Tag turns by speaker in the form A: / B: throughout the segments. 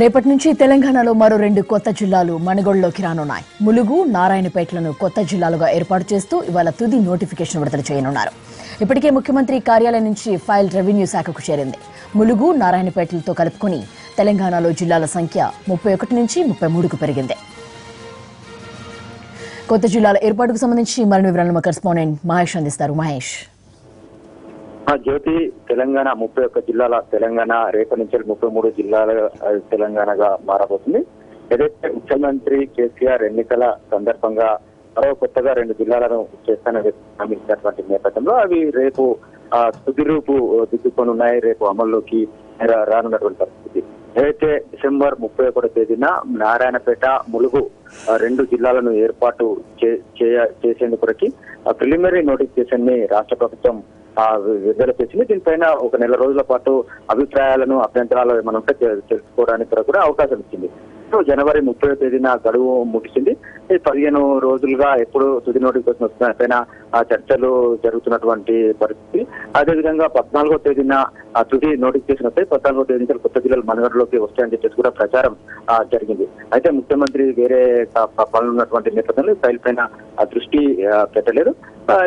A: రేపటి నుంచి తెలంగాణలో మరో రెండు కొత్త జిల్లాలు మణగోడులోకి రానున్నాయి. ములుగు నారాయణపేటలను కొత్త జిల్లాలుగా ఏర్పాటు చేస్తూ ఇవాళ తుది నోటిఫికేషన్ విడుదల చేయనున్నారు. ఇప్పటికే ముఖ్యమంత్రి కార్యాలయం నుంచి ఫైల్ రెవెన్యూ శాఖకు చేరింది. ములుగు నారాయణపేటలతో కలుపుకొని తెలంగాణలో జిల్లాల సంఖ్య ముప్పై ఒకటి నుంచి ముప్పై మూడుకు పెరిగింది. కొత్త జిల్లాల ఏర్పాటుకు సంబంధించి మరిన్ని వివరాలను మా కరెస్పాండెంట్ మహేష్ అందిస్తారు. మహేష్.
B: జ్యోతి తెలంగాణ ముప్పై ఒక్క జిల్లాల తెలంగాణ రేపటి నుంచి ముప్పై మూడు జిల్లాల తెలంగాణగా మారబోతుంది. ఏదైతే ముఖ్యమంత్రి కేసీఆర్ ఎన్నికల సందర్భంగా మరో కొత్తగా రెండు జిల్లాలను చేస్తానని హామీ నేపథ్యంలో అవి రేపు తుదిరూపు తుది రూపు దిద్దుకొని ఉన్నాయి. రేపు అమల్లోకి రానున్నటువంటి పరిస్థితి. ఏదైతే డిసెంబర్ ముప్పై ఒకటో తేదీన నారాయణపేట ములుగు రెండు జిల్లాలను ఏర్పాటు చే- చేసేందుకు ప్రిలిమినరీ నోటిఫికేషన్ని రాష్ట్ర ప్రభుత్వం విడుదల చేసింది దీనిపైన ఒక నెల రోజుల పాటు అభిప్రాయాలను అభ్యంతరాలు ఏమైనా ఉంటే తెలుసుకోవడానికి కూడా- అవకాశం ఇచ్చింది. సో జనవరి ముప్పై తేదీన గడువు ముగిసింది. పదిహేను రోజులుగా ఎప్పుడు తుది నోటిఫికేషన్ వస్తున్న పైన ఆ చర్చలు జరుగుతున్నటువంటి పరిస్థితి. అదేవిధంగా పద్నాలుగో తేదీన ఆ తుది నోటిఫికేషన్ వస్తాయి. పద్నాలుగో తేదీ నుంచి కొత్త జిల్లాలు మనగడలోకి వస్తాయని చెప్పేసి కూడా ప్రచారం జరిగింది. అయితే ముఖ్యమంత్రి వేరే పనులు ఉన్నటువంటి నేపథ్యంలో రైలు పైన దృష్టి పెట్టలేదు.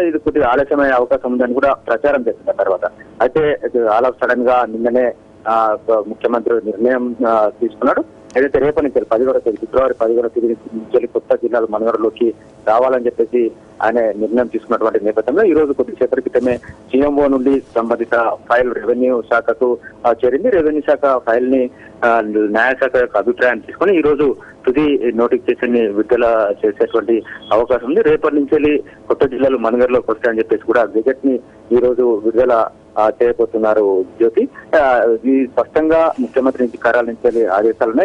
B: ఇది కొద్దిగా ఆలస్యమయ్యే అవకాశం ఉందని కూడా ప్రచారం చేసింది తర్వాత. అయితే ఆల్ ఆఫ్ సడన్గా నిన్ననే ఆ, ముఖ్యమంత్రి నిర్ణయం తీసుకున్నాడు. ఏదైతే రేపటి నుంచి పదిహేడో తేదీ ఫిబ్రవరి పదిహేడో తేదీ నుంచి కొత్త జిల్లాలు మనుగడలోకి రావాలని చెప్పేసి ఆయన నిర్ణయం తీసుకున్నటువంటి నేపథ్యంలో ఈ రోజు కొద్దిసేపటి క్రితమే సీఎంఓ నుండి సంబంధిత ఫైల్ రెవెన్యూ శాఖకు ఆ, చేరింది. రెవెన్యూ శాఖ ఫైల్ని న్యాయశాఖ యొక్క అభిప్రాయాన్ని తీసుకొని ఈ రోజు తుది నోటిఫికేషన్ని విడుదల చేసేటువంటి అవకాశం ఉంది. రేపటి నుంచి వెళ్ళి కొత్త జిల్లాలు మనగర్లోకి వస్తాయని చెప్పేసి కూడా గెజెట్ని ఈ రోజు విడుదల చేయబోతున్నారు జ్యోతి. ఇది స్పష్టంగా ముఖ్యమంత్రి నుంచి కార్యాలయం నుంచి వెళ్ళి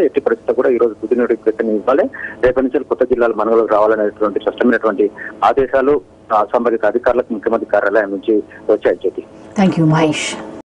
B: ఎట్టి పరిస్థితి కూడా ఈ రోజు తుది నోటిఫికేషన్ ఇవ్వాలి. రేపటి నుంచి కొత్త జిల్లాలు మనగలకు రావాలనేటువంటి స్పష్టమైనటువంటి ఆదేశాలు సంబంధిత అధికారులకు ముఖ్యమంత్రి కార్యాలయం నుంచి వచ్చాయి జ్యోతి.
A: Thank you Mahesh